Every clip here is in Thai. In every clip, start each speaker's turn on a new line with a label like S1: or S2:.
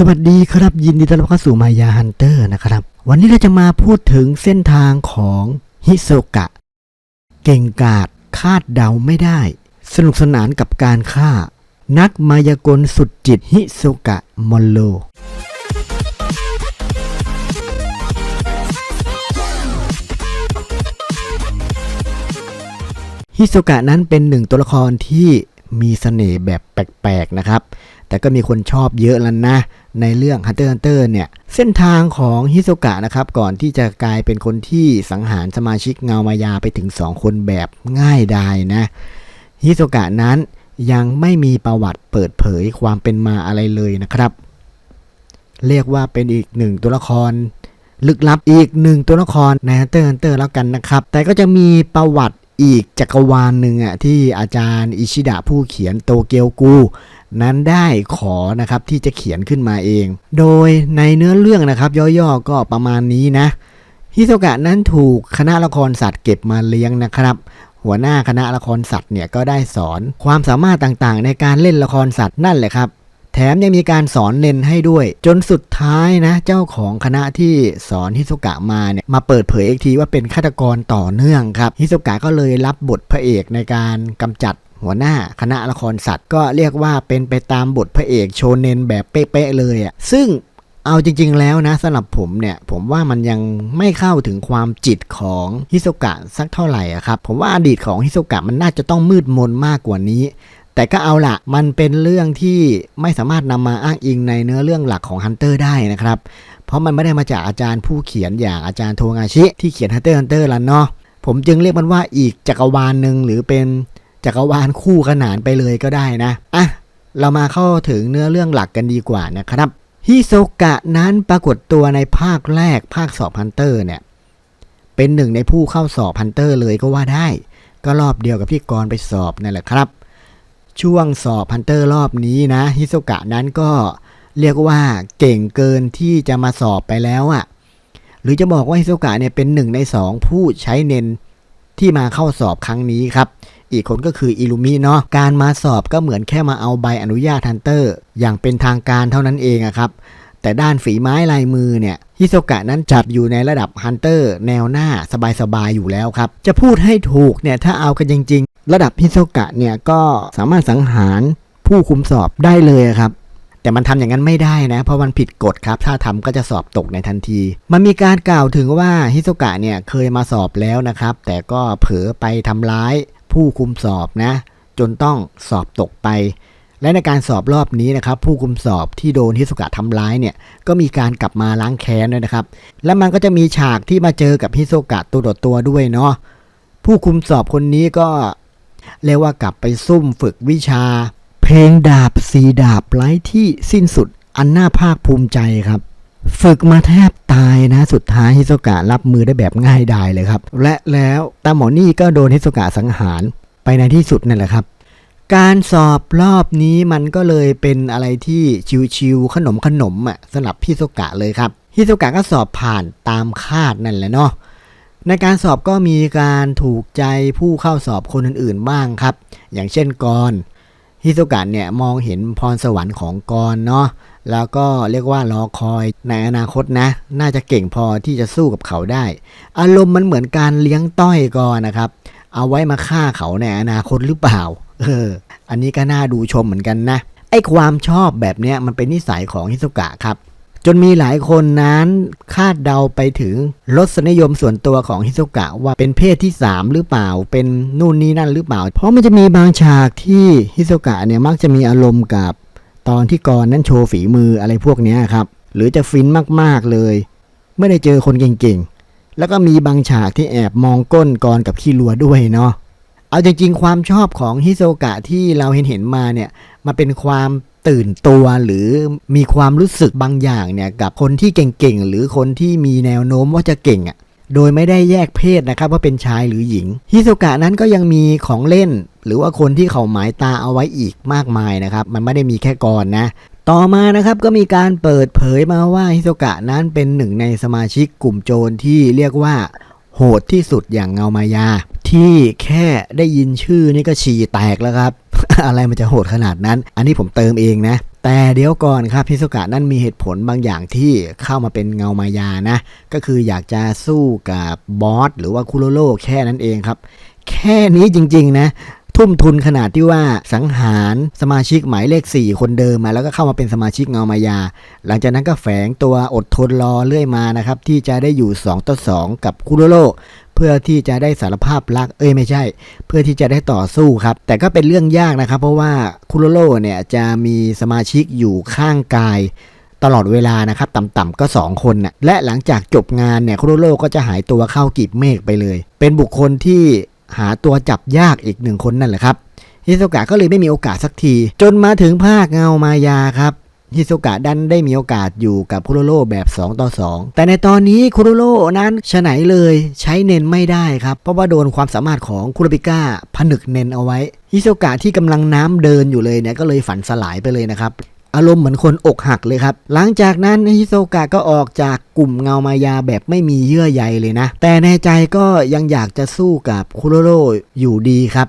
S1: สวัสดีครับยินดีต้อนรับเข้าสู่มายาฮันเตอร์นะครับ วันนี้เราจะมาพูดถึงเส้นทางของฮิโซกะ เก่งกาจคาดเดาไม่ได้ สนุกสนานกับการฆ่า นักมายากลสุดจิตฮิโซกะมอลโล ฮิโซกะนั้นเป็นหนึ่งตัวละครที่ มีเสน่ห์แบบแปลกๆนะครับ แต่ก็มีคนชอบเยอะแล้วนะ ในเรื่อง Hunter Hunter เนี่ย เส้นทางของฮิโซกะนะครับ ก่อนที่จะกลายเป็นคนที่สังหารสมาชิกเงามายาไปถึง 2 คนแบบง่ายดายนะ ฮิโซกะนั้นยังไม่มีประวัติเปิดเผยความเป็นมาอะไรเลยนะครับ เรียกว่าเป็นอีกหนึ่งตัวละครลึกลับอีกหนึ่งตัวละครใน Hunter Hunter แล้วกันนะครับ แต่ก็จะมีประวัติ อีกจักรวาลหนึ่งอะที่อาจารย์อิชิดะผู้เขียนโตเกียวกูนั้นได้ขอนะครับที่จะเขียนขึ้นมาเอง โดยในเนื้อเรื่องนะครับ ย่อๆก็ประมาณนี้นะฮิโซกะนั้นถูกคณะละครสัตว์เก็บมาเลี้ยงนะครับ หัวหน้าคณะละครสัตว์เนี่ยก็ได้สอนความสามารถต่างๆ ในการเล่นละครสัตว์นั่นแหละครับ แถมยังมีการสอนเนนให้ด้วย จนสุดท้ายนะ เจ้าของคณะที่สอนฮิโซกะมาเนี่ยมาเปิดเผยอีกทีว่าเป็นฆาตกรต่อเนื่องครับฮิโซกะก็เลยรับบทพระเอกในการกำจัดหัวหน้าคณะละครสัตว์ก็เรียกว่าเป็นไปตามบทพระเอกโชเนนแบบเป๊ะๆเลยอะ่ะซึ่งเอาจริง ๆ แล้วนะสำหรับผมเนี่ย ผมว่ามันยังไม่เข้าถึงความจิตของฮิโซกะสักเท่าไหร่อะครับ ผมว่าอดีตของฮิโซกะมันน่าจะต้องมืดมนมากกว่านี้ แต่ก็เอาละมันเป็นเรื่องที่ไม่สามารถนำมาอ้างอิงในเนื้อเรื่องหลักของฮันเตอร์ได้นะครับ เพราะมันไม่ได้มาจากอาจารย์ผู้เขียนอย่างอาจารย์โทงาชิ ที่เขียนฮันเตอร์ฮันเตอร์แล้วเนาะผมจึงเรียกมันว่าอีกจักรวาลหนึ่งหรือเป็นจักรวาลคู่ขนานไปเลยก็ได้นะอะเรามาเข้าถึงเนื้อเรื่องหลักกันดีกว่านะครับฮิโซกะนั้นปรากฏตัวในภาคแรกภาคสอบฮันเตอร์เนี่ยเป็นหนึ่งในผู้เข้าสอบฮันเตอร์เลยก็ว่าได้ ก็รอบเดียวกับที่กรไปสอบนั่นแหละครับ ช่วงสอบฮันเตอร์รอบนี้นะฮิโซกะนั้นก็เรียกว่าเก่งเกินที่จะมาสอบไปแล้วอะ่ะ หรือจะบอกว่าฮิโซกะเนี่ยเป็นหนึ่งในสองผู้ใช้เน้นที่มาเข้าสอบครั้งนี้ครับ อีกคนก็คืออิลูมิเนาะ การมาสอบก็เหมือนแค่มาเอาใบอนุญาตฮันเตอร์ อย่างเป็นทางการเท่านั้นเองอะครับ แต่ด้านฝีไม้ลายมือเนี่ยฮิโซกะนั้นจัดอยู่ในระดับฮันเตอร์แนวหน้าสบายๆอยู่แล้วครับ จะพูดให้ถูกเนี่ยถ้าเอากันจริงๆ ระดับฮิโซกะเนี่ยก็สามารถสังหารผู้คุมสอบได้เลยครับ แต่มันทำอย่างนั้นไม่ได้นะ เพราะมันผิดกฎครับ ถ้าทำก็จะสอบตกในทันที มันมีการกล่าวถึงว่าฮิโซกะเนี่ยเคยมาสอบแล้วนะครับ แต่ก็เผลอไปทำร้ายผู้คุมสอบนะ จนต้องสอบตกไป และในการสอบรอบนี้นะครับ ผู้คุมสอบที่โดนฮิโซกะทำร้ายเนี่ยก็มีการกลับมาล้างแค้นด้วยนะครับ และมันก็จะมีฉากที่มาเจอกับฮิโซกะตัวต่อตัวด้วยเนาะผู้คุมสอบคนนี้ก็ เรียกว่ากลับไปซุ่มฝึกวิชา เพลงดาบสีดาบไร้ที่สิ้นสุดอันน่าภาคภูมิใจครับ ฝึกมาแทบตายนะ สุดท้ายฮิโซกะรับมือได้แบบง่ายดายเลยครับ และแล้วตาหมอนี่ก็โดนฮิโซกะสังหารไปในที่สุดนั่นแหละครับการสอบรอบนี้มันก็เลยเป็นอะไรที่ชิวๆขนมขนมอะสำหรับฮิโซกะเลยครับฮิโซกะก็สอบผ่านตามคาดนั่นแหละเนาะ ในการสอบก็มีการถูกใจผู้เข้าสอบคนอื่นๆบ้างครับ อย่างเช่นกรฮิโซกะเนี่ยมองเห็นพรสวรรค์ของกรเนาะแล้วก็เรียกว่ารอคอยในอนาคตนะ น่าจะเก่งพอที่จะสู้กับเขาได้ อารมณ์มันเหมือนการเลี้ยงต้อยกรนะครับ เอาไว้มาฆ่าเขาในอนาคตหรือเปล่าเอออันนี้ก็น่าดูชมเหมือนกันนะไอ้ความชอบแบบเนี้ยมันเป็นนิสัยของฮิโซกะครับ จนมีหลายคนนั้นคาดเดาไปถึงรสนิยมส่วนตัวของฮิโซกะว่าเป็นเพศที่ 3 หรือเปล่า เป็นนู่นนี่นั่นหรือเปล่า เพราะมันจะมีบางฉากที่ฮิโซกะเนี่ยมักจะมีอารมณ์กับตอนที่กรนั้นโชว์ฝีมืออะไรพวกนี้ครับ หรือจะฟินมากๆเลยไม่ได้เจอคนเก่งๆ แล้วก็มีบางฉากที่แอบมองก้นกรกับขี้รัวด้วยเนาะ เอาจริงๆ ความชอบของฮิโซกะที่เราเห็นเห็นมาเนี่ย มาเป็นความ ตื่นตัวหรือมีความรู้สึกบางอย่างเนี่ยกับคนที่เก่งๆ หรือคนที่มีแนวโน้มว่าจะเก่งอะ่ะโดยไม่ได้แยกเพศนะครับว่าเป็นชายหรือหญิง ฮิโซกะนั้นก็ยังมีของเล่น หรือว่าคนที่เขาหมายตาเอาไว้อีกมากมายนะครับ มันไม่ได้มีแค่กรนะต่อมานะครับก็มีการเปิดเผยมาว่าฮิโซกะนั้นเป็นหนึ่งในสมาชิกกลุ่มโจรที่เรียกว่า โหดที่สุดอย่างเงามายา ที่แค่ได้ยินชื่อนี่ก็ฉี่แตกแล้วครับ อะไรมันจะโหดขนาดนั้น อันนี้ผมเติมเองนะ แต่เดี๋ยวก่อนครับฮิโซกะนั่นมีเหตุผลบางอย่างที่เข้ามาเป็นเงามายานะ ก็คืออยากจะสู้กับบอสหรือว่าคุโรโร่แค่นั้นเองครับ แค่นี้จริง ๆ นะทุ่มทุนขนาดที่ว่าสังหารสมาชิกหมายเลข 4 คนเดิมมาแล้วก็เข้ามาเป็นสมาชิกเงามายา หลังจากนั้นก็แฝงตัวอดทนรอเรื่อยมานะครับ ที่จะได้อยู่ 2 ต่อ 2 กับคุโรโร เพื่อที่จะได้สารภาพรัก เอ้ยไม่ใช่ เพื่อที่จะได้ต่อสู้ครับ แต่ก็เป็นเรื่องยากนะครับ เพราะว่าคุโรโร่เนี่ยจะมีสมาชิกอยู่ข้างกายตลอดเวลานะครับต่ำๆก็ 2 คนน่ะและหลังจากจบงานเนี่ยคุโรโร่ก็จะหายตัวเข้ากีบเมฆไปเลย เป็นบุคคลที่หาตัวจับยากอีกหนึ่งคนนั่นแหละครับฮิโซกะก็เลยไม่มีโอกาสสักที จนมาถึงภาคเงามายาครับ ฮิโซกะดันได้มีโอกาสอยู่กับคุโรโร่แบบ 2 ต่อ 2 แต่ในตอนนี้คุโรโร่นั้นฉะไหนเลยใช้เนนไม่ได้ครับ เพราะว่าโดนความสามารถของคุโรบิก้าผนึกเนนเอาไว้ ฮิโซกะที่กำลังน้ำเดินอยู่เลยเนี่ยก็เลยฝันสลายไปเลยนะครับ อารมณ์เหมือนคนอกหักเลยครับ หลังจากนั้นฮิโซกะก็ออกจากกลุ่มเงามายาแบบไม่มีเยื่อใยเลยนะ แต่ในใจก็ยังอยากจะสู้กับคุโรโร่อยู่ดีครับ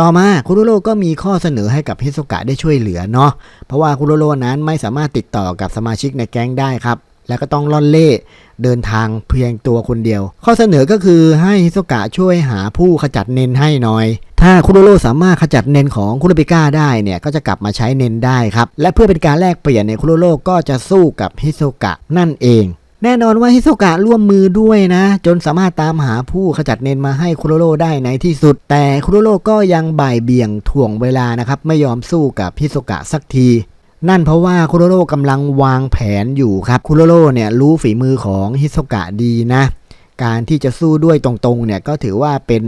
S1: ต่อมาคุโรโรก็มีข้อเสนอให้กับฮิโซกะได้ช่วยเหลือเนาะเพราะว่าคุโรโรนั้นไม่สามารถติดต่อกับสมาชิกในแก๊งได้ครับ แล้วก็ต้องล่อนเล่เดินทางเพียงตัวคนเดียว ข้อเสนอก็คือให้ฮิโซกะช่วยหาผู้ขจัดเนนให้หน่อย ถ้าคุโรโรสามารถขจัดเนนของคุโรบิก้าได้เนี่ยก็จะกลับมาใช้เนนได้ครับและเพื่อเป็นการแลกเปลี่ยนเนี่ยคุโรโรก็จะสู้กับฮิโซกะนั่นเอง แน่นอนว่าฮิโซกะร่วมมือด้วยนะ จนสามารถตามหาผู้ขจัดเนนมาให้คุโรโรได้ในที่สุด แต่คุโรโรก็ยังบ่ายเบี่ยงถ่วงเวลานะครับ ไม่ยอมสู้กับฮิโซกะสักที นั่นเพราะว่าคุโรโรกำลังวางแผนอยู่ครับคุโรโรเนี่ยรู้ฝีมือของฮิโซกะดีนะ การที่จะสู้ด้วยตรงๆเนี่ยก็ถือว่าเป็น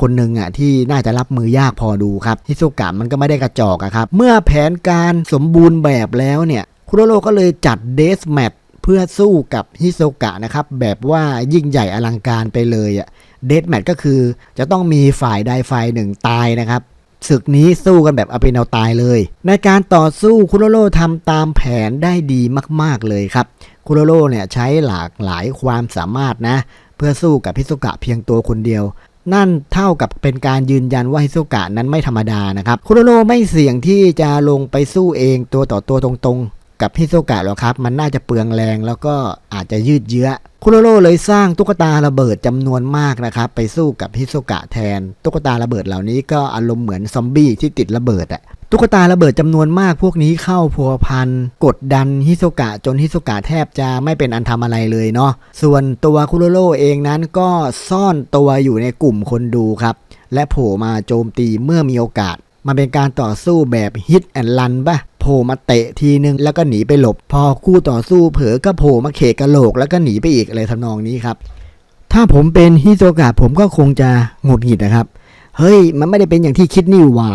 S1: คนหนึ่งอะที่น่าจะรับมือยากพอดูครับฮิโซกะมันก็ไม่ได้กระจอกอะครับ เมื่อแผนการสมบูรณ์แบบแล้วเนี่ยคุโรโรก็เลยจัดเดสแมท เพื่อสู้กับฮิโซกะนะครับ แบบว่ายิ่งใหญ่อลังการไปเลยอะเดสแมทก็คือจะต้องมีฝ่ายใดฝ่ายหนึ่งตายนะครับศึกนี้สู้กันแบบเอาเป็นเอาตายเลย ในการต่อสู้คุโรโร่ทำตามแผนได้ดีมากๆเลยครับคุโรโร่เนี่ยใช้หลากหลายความสามารถนะ เพื่อสู้กับฮิโซกะเพียงตัวคนเดียว นั่นเท่ากับเป็นการยืนยันว่าฮิโซกะนั้นไม่ธรรมดานะครับคุโรโร่ไม่เสี่ยงที่จะลงไปสู้เองตัวต่อตัวตรงๆ กับฮิโซกะหรอกครับ มันน่าจะเปลืองแรงแล้วก็อาจจะยืดเยื้อ คุโรโร่เลยสร้างตุ๊กตาระเบิดจำนวนมากนะครับ ไปสู้กับฮิโซกะแทน ตุ๊กตาระเบิดเหล่านี้ก็อารมณ์เหมือนซอมบี้ที่ติดระเบิดอะตุ๊กตาระเบิดจำนวนมากพวกนี้เข้าพัวพันกดดันฮิโซกะจนฮิโซกะแทบจะไม่เป็นอันทำอะไรเลยเนาะส่วนตัวคุโรโร่เองนั้นก็ซ่อนตัวอยู่ในกลุ่มคนดูครับ และโผล่มาโจมตีเมื่อมีโอกาสมันเป็นการต่อสู้แบบฮิตแอนด์ลันป่ะ ผล่มาเตะทีนึงแล้วก็หนีไปหลบ พอคู่ต่อสู้เผลอก็โผล่มาเขกกระโหลกแล้วก็หนีไปอีกอะไรทำนองนี้ครับ ถ้าผมเป็นฮิโซกะผมก็คงจะหงุดหงิดนะครับ เฮ้ย มันไม่ได้เป็นอย่างที่คิดนี่ว่า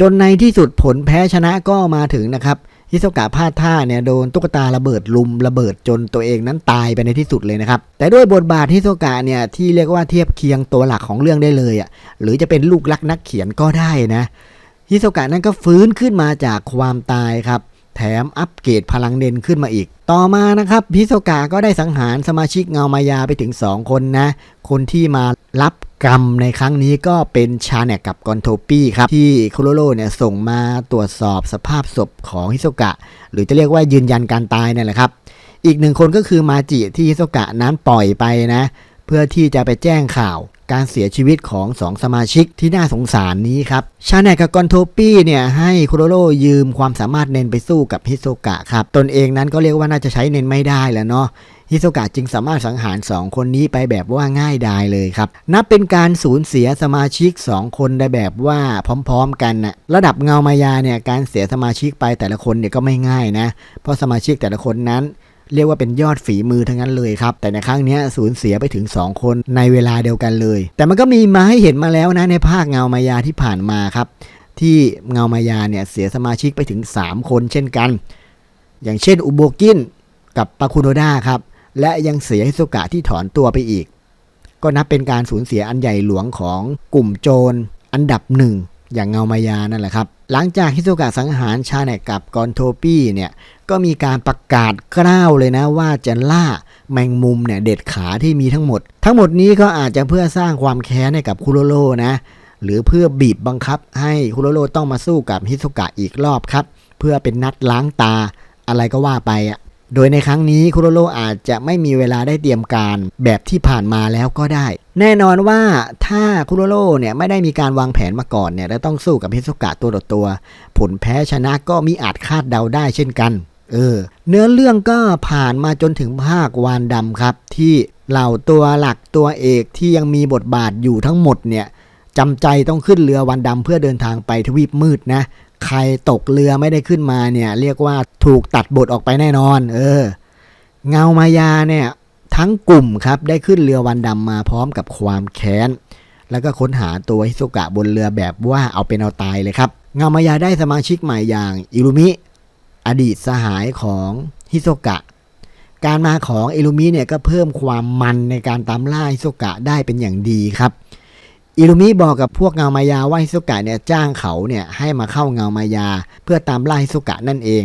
S1: จนในที่สุดผลแพ้ชนะก็มาถึงนะครับฮิโซกะพลาดท่าเนี่ยโดนตุ๊กตาระเบิดลุมระเบิดจนตัวเองนั้นตายไปในที่สุดเลยนะครับ แต่ด้วยบทบาทฮิโซกะเนี่ยที่เรียกว่าเทียบเคียงตัวหลักของเรื่องได้เลยอะหรือจะเป็นลูกรักนักเขียนก็ได้นะ ฮิโซกะนั้นก็ฟื้นขึ้นมาจากความตายครับ แถมอัปเกรดพลังเด่นขึ้นมาอีก ต่อมานะครับฮิโซกะก็ได้สังหารสมาชิกเงามายาไปถึง 2 คนนะ คนที่มารับกรรมในครั้งนี้ก็เป็นชาแนกกับกอนโทปี้ครับที่คุโรโรเนี่ยส่งมาตรวจสอบสภาพศพของฮิโซกะ หรือจะเรียกว่ายืนยันการตายนั่แหละครับ อีกหนึ่งคนก็คือมาจิที่ฮิโซกะนั้นปล่อยไปนะ เพื่อที่จะไปแจ้งข่าวการเสียชีวิตของสองสมาชิกที่น่าสงสารนี้ครับ ชาแนกกับกอนโทปี้เนี่ยให้คุโรโรยืมความสามารถเนนไปสู้กับฮิโซกะครับ ตนเองนั้นก็เรียกว่าน่าจะใช้เนนไม่ได้แล้วเนาะ ฮิโซกะจึงสามารถสังหาร 2 คนนี้ไปแบบว่าง่ายดายเลยครับ นับเป็นการสูญเสียสมาชิก 2 คนได้แบบว่าพร้อมๆ กันนะระดับเงามายาเนี่ยการเสียสมาชิกไปแต่ละคนเนี่ยก็ไม่ง่ายนะ เพราะสมาชิกแต่ละคนนั้น เรียกว่าเป็นยอดฝีมือทั้งนั้นเลยครับ แต่ในครั้งนี้สูญเสียไปถึง 2 คนในเวลาเดียวกันเลย แต่มันก็มีมาให้เห็นมาแล้วนะในภาคเงามายาที่ผ่านมาครับ ที่เงามายาเนี่ยเสียสมาชิกไปถึง 3 คนเช่นกัน อย่างเช่นอุโบกินกับปาคุโนดาครับ และยังเสียฮิโซกะที่ถอนตัวไปอีก ก็นับเป็นการสูญเสียอันใหญ่หลวงของกลุ่มโจรอันดับหนึ่ง อย่างเงามายานั่นแหละครับ หลังจากฮิโซกะสังหารชาแนกกับกอนโทปี้เนี่ยก็มีการประกาศกล้าวเลยนะว่าจะล่าแมงมุมเนี่ยเด็ดขาที่มีทั้งหมด ทั้งหมดนี้ก็อาจจะเพื่อสร้างความแค้นให้กับคุโรโรนะหรือเพื่อบีบบังคับให้คุโรโรต้องมาสู้กับฮิโซกะอีกรอบครับ เพื่อเป็นนัดล้างตาอะไรก็ว่าไปอะ โดยในครั้งนี้คุโรโรอาจจะไม่มีเวลาได้เตรียมการแบบที่ผ่านมาแล้วก็ได้ แน่นอนว่าถ้าคุโรโรเนี่ยไม่ได้มีการวางแผนมาก่อนเนี่ยและต้องสู้กับฮิโซกะตัวต่อตัว ผลแพ้ชนะก็มีอาจคาดเดาได้เช่นกัน เออ เนื้อเรื่องก็ผ่านมาจนถึงภาควานดำครับ ที่เหล่าตัวหลักตัวเอกที่ยังมีบทบาทอยู่ทั้งหมดเนี่ยจำใจต้องขึ้นเรือวันดำเพื่อเดินทางไปทวีปมืดนะ ใครตกเรือไม่ได้ขึ้นมาเนี่ย เรียกว่าถูกตัดบทออกไปแน่นอน เออ เงามายาเนี่ยทั้งกลุ่มครับได้ขึ้นเรือวันดำมาพร้อมกับความแค้น แล้วก็ค้นหาตัวฮิโซกะบนเรือแบบว่าเอาเป็นเอาตายเลยครับ เงามายาได้สมาชิกใหม่อย่างอิรุมิ อดีตสหายของฮิโซกะ การมาของอิรุมิเนี่ยก็เพิ่มความมันในการตามล่าฮิโซกะได้เป็นอย่างดีครับ อิรุมิบอกกับพวกเงามายาว่าฮิโซกะเนี่ยจ้างเขาเนี่ยให้มาเข้าเงามายา เพื่อตามล่าฮิโซกะนั่นเอง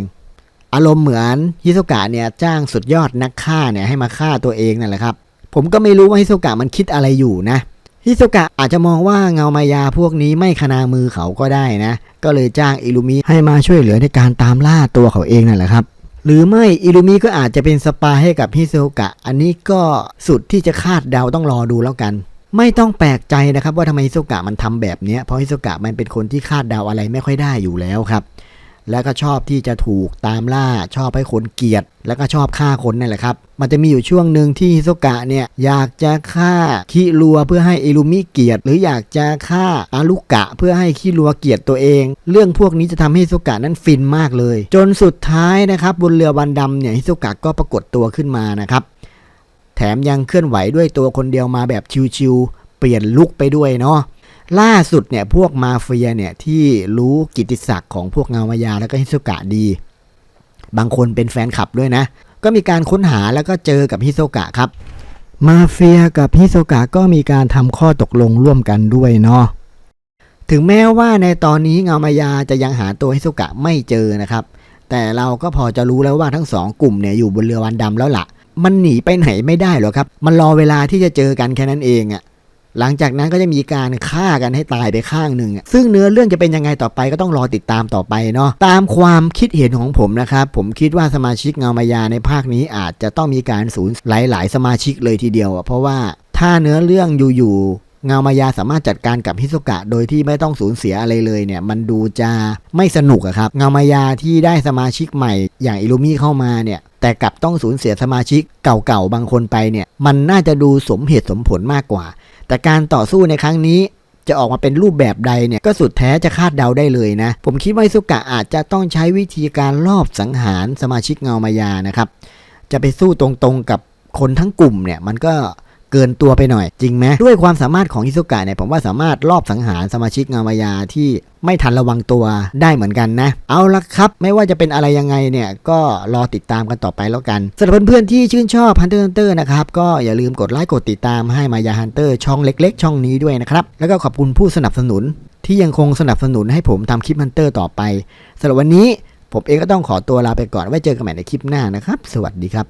S1: อารมณ์เหมือนฮิโซกะเนี่ยจ้างสุดยอดนักฆ่าเนี่ยให้มาฆ่าตัวเองนั่นแหละครับ ผมก็ไม่รู้ว่าฮิโซกะมันคิดอะไรอยู่นะฮิโซกะอาจจะมองว่าเงามายาพวกนี้ไม่ขนามือเขาก็ได้นะ ก็เลยจ้างอิรุมิให้มาช่วยเหลือในการตามล่าตัวเขาเองนั่นแหละครับ หรือไม่อิรุมิก็อาจจะเป็นสปาให้กับฮิโซกะ อันนี้ก็สุดที่จะคาดเดาต้องรอดูแล้วกัน ไม่ต้องแปลกใจนะครับ ว่าทำไมฮิโซกะมันทำแบบนี้เพราะฮิโซกะมันเป็นคนที่คาดเดาอะไรไม่ค่อยได้อยู่แล้วครับแล้วก็ชอบที่จะถูกตามล่าชอบให้คนเกลียด แล้วก็ชอบฆ่าคนนั่นแหละครับ มันจะมีอยู่ช่วงหนึ่งที่ฮิโซกะเนี่ยอยากจะฆ่าคิรัวเพื่อให้อิรุมิเกลียด หรืออยากจะฆ่าอารุกะ เพื่อให้คิรัวเกลียดตัวเอง เรื่องพวกนี้จะทำให้ฮิโซกะนั้นฟินมากเลย จนสุดท้ายนะครับบนเรือวันดำเนี่ยฮิโซกะก็ปรากฏตัวขึ้นมานะครับ ถมยังเคลื่อนไหวด้วยตัวคนเดียวมาแบบชิวๆเปลี่ยนลุกไปด้วยเนาะล่าสุดเนี่ยพวกมาเฟียเนี่ยที่รู้กิติศักดิ์ของพวกเงามายาแล้วก็ฮิโซกะดี บางคนเป็นแฟนคลับด้วยนะ ก็มีการค้นหาแล้วก็เจอกับฮิโซกะครับ มาเฟียกับฮิโซกะก็มีการทำข้อตกลงร่วมกันด้วยเนาะถึงแม้ว่าในตอนนี้เงามายาจะยังหาตัวฮิโซกะไม่เจอนะครับ แต่เราก็พอจะรู้แล้วว่าทั้งสองกลุ่มเนี่ยอยู่บนเรือวันดำแล้วล่ะ มันหนีไปไหนไม่ได้หรอกครับ มันรอเวลาที่จะเจอกันแค่นั้นเองอะหลังจากนั้นก็จะมีการฆ่ากันให้ตายไปข้างหนึ่ง ซึ่งเนื้อเรื่องจะเป็นยังไงต่อไปก็ต้องรอติดตามต่อไปเนาะ ตามความคิดเห็นของผมนะครับ ผมคิดว่าสมาชิกเงามายาในภาคนี้อาจจะต้องมีการสูญหลาย ๆ สมาชิกเลยทีเดียว เพราะว่าถ้าเนื้อเรื่องอยู่ ๆ เงามายาสามารถจัดการกับฮิโซกะ โดยที่ไม่ต้องสูญเสียอะไรเลยเนี่ย มันดูจะไม่สนุกอะครับ เงามายาที่ได้สมาชิกใหม่อย่างอิลูมิเข้ามาเนี่ย แต่กลับต้องสูญเสียสมาชิกเก่าๆบางคนไปเนี่ย มันน่าจะดูสมเหตุสมผลมากกว่า แต่การต่อสู้ในครั้งนี้จะออกมาเป็นรูปแบบใดเนี่ยก็สุดแท้จะคาดเดาได้เลยนะ ผมคิดว่าสุกะอาจจะต้องใช้วิธีการลอบสังหารสมาชิกเงามายานะครับ จะไปสู้ตรงๆกับคนทั้งกลุ่มเนี่ยมันก็ เกินตัวไปหน่อย จริงไหมด้วยความสามารถของอิซุกะเนี่ยผมว่าสามารถลอบสังหารสมาชิกงามายาที่ไม่ทันระวังตัวได้เหมือนกันนะ เอาละครับ ไม่ว่าจะเป็นอะไรยังไงเนี่ย ก็รอติดตามกันต่อไปแล้วกันสำหรับเพื่อนๆที่ชื่นชอบ Hunter Hunter นะครับ ก็อย่าลืมกดไลค์กดติดตามให้มายา Hunter ช่องเล็กๆ ช่องนี้ด้วยนะครับ แล้วก็ขอบคุณผู้สนับสนุน ที่ยังคงสนับสนุนให้ผมทำคลิป Hunter ต่อไปสำหรับวันนี้ ผมเองก็ต้องขอตัวลาไปก่อนไว้เจอกันใหม่ในคลิปหน้านะครับ สวัสดีครับ